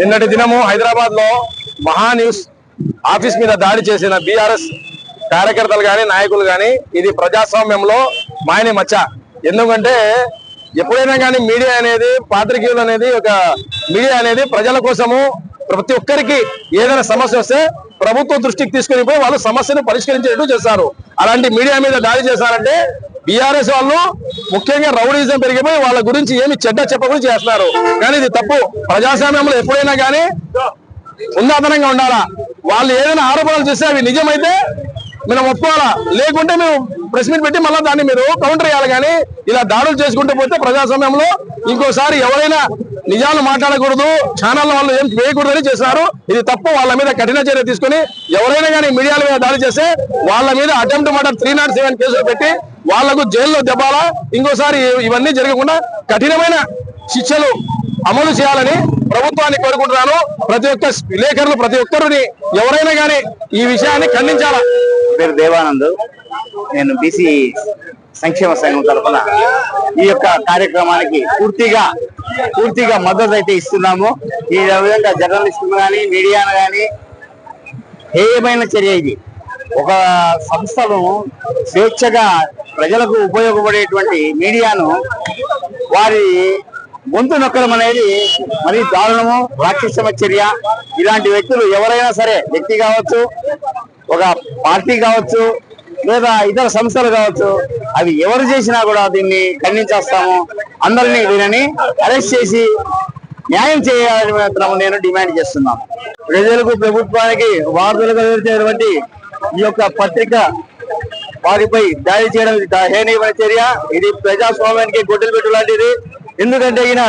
నిన్నటి దినము హైదరాబాద్లో మహా న్యూస్ ఆఫీస్ మీద దాడి చేసిన బీఆర్ఎస్ కార్యకర్తలు గాని నాయకులు గాని ఇది ప్రజాస్వామ్యంలో మాయని మచ్చ. ఎందుకంటే ఎప్పుడైనా కానీ మీడియా అనేది పాత్రికేయులు అనేది ఒక మీడియా అనేది ప్రజల కోసము ప్రతి ఒక్కరికి ఏదైనా సమస్య వస్తే ప్రభుత్వ దృష్టికి తీసుకుని పోయి వాళ్ళు సమస్యను పరిష్కరించేటట్టు చేస్తారు. అలాంటి మీడియా మీద దాడి చేశారంటే బీఆర్ఎస్ వాళ్ళు ముఖ్యంగా రౌడీజం పెరిగిపోయి వాళ్ళ గురించి ఏమి చెడ్డ చెప్పకుండా చేస్తున్నారు. కానీ ఇది తప్పు. ప్రజాస్వామ్యంలో ఎప్పుడైనా కానీ ఉందాతనంగా ఉండాలా? వాళ్ళు ఏదైనా ఆరోపణలు చేస్తే అవి నిజమైతే మనం ఒప్పుకోవాలా? లేకుంటే మేము ప్రెస్ మీట్ పెట్టి మళ్ళీ దాన్ని మీరు కౌంటర్ చేయాలి కానీ ఇలా దాడులు చేసుకుంటూ పోతే ప్రజాస్వామ్యంలో ఇంకోసారి ఎవరైనా నిజాలు మాట్లాడకూడదు ఛానల్ వాళ్ళు ఏం చేయకూడదని చేశారు ఇది తప్పు వాళ్ళ మీద కఠిన చర్య తీసుకొని ఎవరైనా కానీ మీడియాల మీద దాడి చేస్తే వాళ్ళ మీద attempt murder three nought seven కేసులు పెట్టి వాళ్ళకు జైల్లో దెబ్బాలా? ఇంకోసారి ఇవన్నీ జరగకుండా కఠినమైన శిక్షలు అమలు చేయాలని ప్రభుత్వాన్ని కోరుకుంటున్నాను. ప్రతి ఒక్క విలేకరులు ప్రతి ఒక్కరిని ఎవరైనా కానీ ఈ విషయాన్ని ఖండించాలా? పేరు దేవానంద్. నేను బీసీ సంక్షేమ సంఘం తరఫున ఈ యొక్క కార్యక్రమానికి పూర్తిగా పూర్తిగా మద్దతు అయితే ఇస్తున్నాము. ఈ విధంగా జర్నలిస్టులు కానీ మీడియాను కానీ హేయమైన చర్య ఇది? ఒక సంస్థను స్వేచ్ఛగా ప్రజలకు ఉపయోగపడేటువంటి మీడియాను వారి గొంతు నొక్కడం అనేది మరి దారుణము రాక్షసమ చర్య. ఇలాంటి వ్యక్తులు ఎవరైనా సరే వ్యక్తి కావచ్చు ఒక పార్టీ కావచ్చు లేదా ఇతర సంస్థలు కావచ్చు అవి ఎవరు చేసినా కూడా దీన్ని ఖండించేస్తాము. అందరినీ వీళ్ళని అరెస్ట్ చేసి న్యాయం చేయాలని మాత్రం నేను డిమాండ్ చేస్తున్నాను. ప్రజలకు ప్రభుత్వానికి వార్తలకు ఎదుర్కొనేటువంటి ఈ యొక్క పత్రిక వారిపై దాడి చేయడం ఇది చర్య. ఇది ప్రజాస్వామ్యానికి గొడ్డలు పెట్టు లాంటిది. ఎందుకంటే ఈయన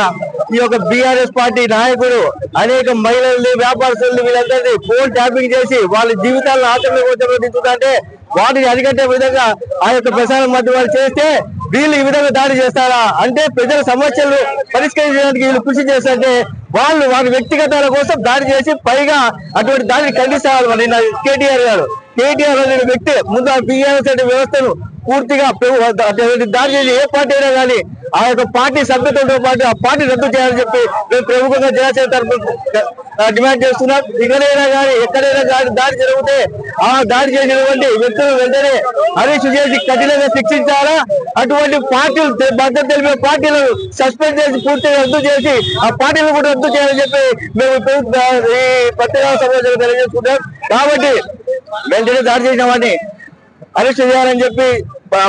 ఈ యొక్క బీఆర్ఎస్ పార్టీ నాయకుడు అనేక మహిళల్ని వ్యాపారస్తుల్ని వీళ్ళందరినీ ఫోన్ ట్యాపింగ్ చేసి వాళ్ళ జీవితాలను ఆచరణ దించుతుంటే వాటిని అరికట్టే విధంగా ఆ యొక్క ప్రసారం మధ్య వాళ్ళు చేస్తే వీళ్ళు ఈ విధంగా దాడి చేస్తారా? అంటే ప్రజల సమస్యలు పరిష్కరించడానికి వీళ్ళు కృషి చేస్తుంటే వాళ్ళు వారి వ్యక్తిగతాల కోసం దాడి చేసి పైగా అటువంటి దాడిని ఖండిస్తారు మరి కేటీఆర్ గారు. కేటీఆర్ అనే వ్యక్తి ముందు ఆ అనే వ్యవస్థను పూర్తిగా దారి దాడి చేసి ఏ పార్టీ అయినా కానీ ఆ యొక్క పార్టీ సభ్యత్వంతో పాటు ఆ పార్టీ రద్దు చేయాలని చెప్పి మేము ప్రముఖంగా జనసేన తరఫున డిమాండ్ చేస్తున్నాం. ఇక్కడైనా కానీ ఎక్కడైనా కానీ దాడి జరిగితే ఆ దాడి చేసినటువంటి వ్యక్తులు వెంటనే అరెస్ట్ చేసి కఠినంగా శిక్షించాలా? అటువంటి పార్టీలు భద్రత తెలిపే పార్టీలు సస్పెండ్ చేసి పూర్తిగా రద్దు చేసి ఆ పార్టీలు కూడా రద్దు చేయాలని చెప్పి మేము ఈ పత్రికా సమాజంలో తెలియజేసుకుంటాం కాబట్టి వెంటనే దాడి చేసిన వాడిని. అరెస్ట్ చేయాలని చెప్పి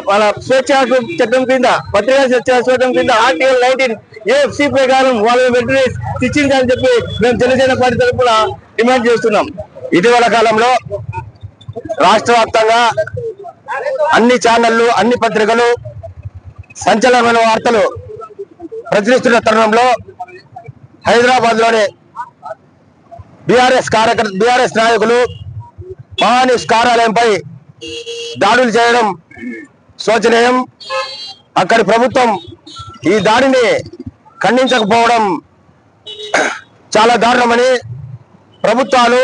మన స్వేచ్ఛ చట్టం కింద పత్రికా స్వేచ్ఛ చట్టం కింద ఆర్టికల్ నైన్టీన్ ఏఎఫ్సి ప్రకారం వాళ్ళని వెంటనే శిక్షించాలని చెప్పి మేము జనసేన పార్టీ తరఫున డిమాండ్ చేస్తున్నాం. ఇటీవల కాలంలో రాష్ట్ర వ్యాప్తంగా అన్ని ఛానళ్ళు అన్ని పత్రికలు సంచలనమైన వార్తలు ప్రచురిస్తున్న తరుణంలో హైదరాబాద్లోని బీఆర్ఎస్ కార్యకర్త బీఆర్ఎస్ నాయకులు మహానిష్ కార్యాలయంపై దాడులు చేయడం శోచనీయం. అక్కడి ప్రభుత్వం ఈ దాడిని ఖండించకపోవడం చాలా దారుణమని ప్రభుత్వాలు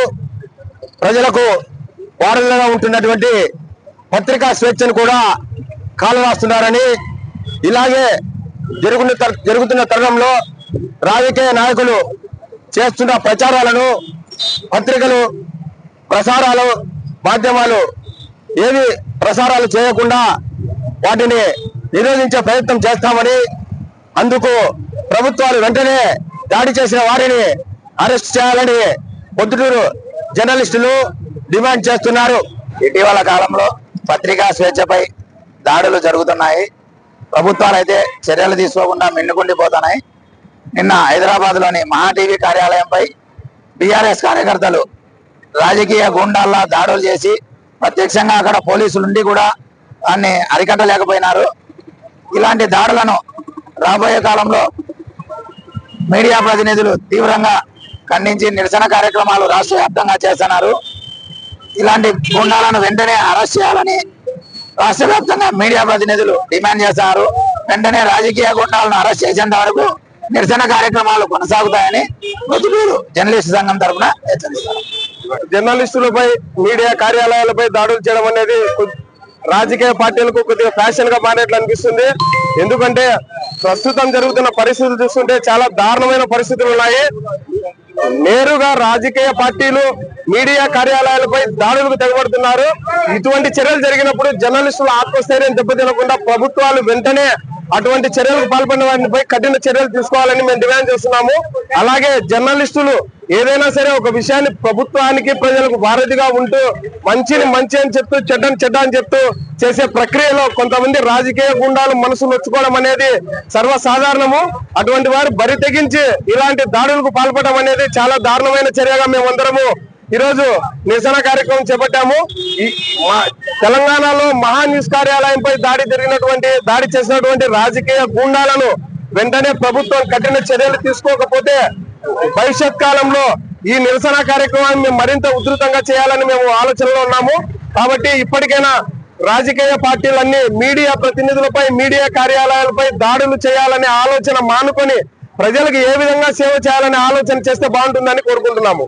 ప్రజలకు వారధిగా ఉంటున్నటువంటి పత్రికా స్వేచ్ఛను కూడా కాలరాస్తున్నారని ఇలాగే జరుగుతున్న జరుగుతున్న తరుణంలో రాజకీయ నాయకులు చేస్తున్న ప్రచారాలను పత్రికలు ప్రసారాలు మాధ్యమాలు ఏవి ప్రసారాలు చేయకుండా వాటిని నిరోధించే ప్రయత్నం చేస్తామని అందుకు ప్రభుత్వాలు వెంటనే దాడి చేసిన వారిని అరెస్ట్ చేయాలని పొద్దుటూరు జర్నలిస్టులు డిమాండ్ చేస్తున్నారు. ఇటీవల కాలంలో పత్రికా స్వేచ్ఛపై దాడులు జరుగుతున్నాయి. ప్రభుత్వాలు అయితే చర్యలు తీసుకోకుండా మిన్నుకుండిపోతున్నాయి. నిన్న హైదరాబాద్లోని మహా టీవీ కార్యాలయంపై బీఆర్ఎస్ కార్యకర్తలు రాజకీయ గుండాల్లా దాడులు చేసి ప్రత్యక్షంగా అక్కడ పోలీసులు ఉండి కూడా దాన్ని అరికట్టలేకపోయినారు. ఇలాంటి దాడులను రాబోయే కాలంలో మీడియా ప్రతినిధులు తీవ్రంగా ఖండించి నిరసన కార్యక్రమాలు రాష్ట్ర వ్యాప్తంగా చేస్తున్నారు. ఇలాంటి గుండాలను వెంటనే అరెస్ట్ చేయాలని రాష్ట్ర వ్యాప్తంగా మీడియా ప్రతినిధులు డిమాండ్ చేస్తున్నారు వెంటనే రాజకీయ గుండాలను అరెస్ట్ చేసేంత వరకు నిరసన కార్యక్రమాలు కొనసాగుతాయని మృతులు జర్నలిస్ట్ సంఘం తరఫున హెచ్చరిస్తారు. జర్నలిస్టులపై మీడియా కార్యాలయాలపై దాడులు చేయడం అనేది రాజకీయ పార్టీలకు కొద్దిగా ఫ్యాషన్గా మారేట్లు అనిపిస్తుంది. ఎందుకంటే ప్రస్తుతం జరుగుతున్న పరిస్థితులు చూస్తుంటే చాలా దారుణమైన పరిస్థితులు ఉన్నాయి. నేరుగా రాజకీయ పార్టీలు మీడియా కార్యాలయాలపై దాడులకు తెగబడుతున్నారు. ఇటువంటి చర్యలు జరిగినప్పుడు జర్నలిస్టుల ఆత్మస్థైర్యం దెబ్బతినకుండా ప్రభుత్వాలు వెంటనే అటువంటి చర్యలకు పాల్పడిన వారిపై కఠిన చర్యలు తీసుకోవాలని మేము డిమాండ్ చేస్తున్నాము. అలాగే జర్నలిస్టులు ఏదైనా సరే ఒక విషయాన్ని ప్రభుత్వానికి ప్రజలకు వారధిగా ఉంటూ మంచిని మంచి అని చెప్తూ చెడ్డని చెడ్డ అని చెప్తూ చేసే ప్రక్రియలో కొంతమంది రాజకీయ గుండాలు మనసు నొచ్చుకోవడం అనేది సర్వసాధారణము. అటువంటి వారు బరి తెగించి ఇలాంటి దాడులకు పాల్పడడం అనేది చాలా దారుణమైన చర్యగా మేమందరము ఈరోజు నిరసన కార్యక్రమం చేపట్టాము. మా- తెలంగాణలో మహా న్యూస్ కార్యాలయంపై దాడి జరిగినటువంటి దాడి చేసినటువంటి రాజకీయ గూండాలను వెంటనే ప్రభుత్వం కఠిన చర్యలు తీసుకోకపోతే భవిష్యత్ కాలంలో ఈ నిరసన కార్యక్రమాన్ని మేము మరింత ఉధృతంగా చేయాలని మేము ఆలోచనలో ఉన్నాము. కాబట్టి ఇప్పటికైనా రాజకీయ పార్టీలన్నీ మీడియా ప్రతినిధులపై మీడియా కార్యాలయాలపై దాడులు చేయాలనే ఆలోచన మానుకొని ప్రజలకు ఏ విధంగా సేవ చేయాలనే ఆలోచన చేస్తే బాగుంటుందని కోరుకుంటున్నాము.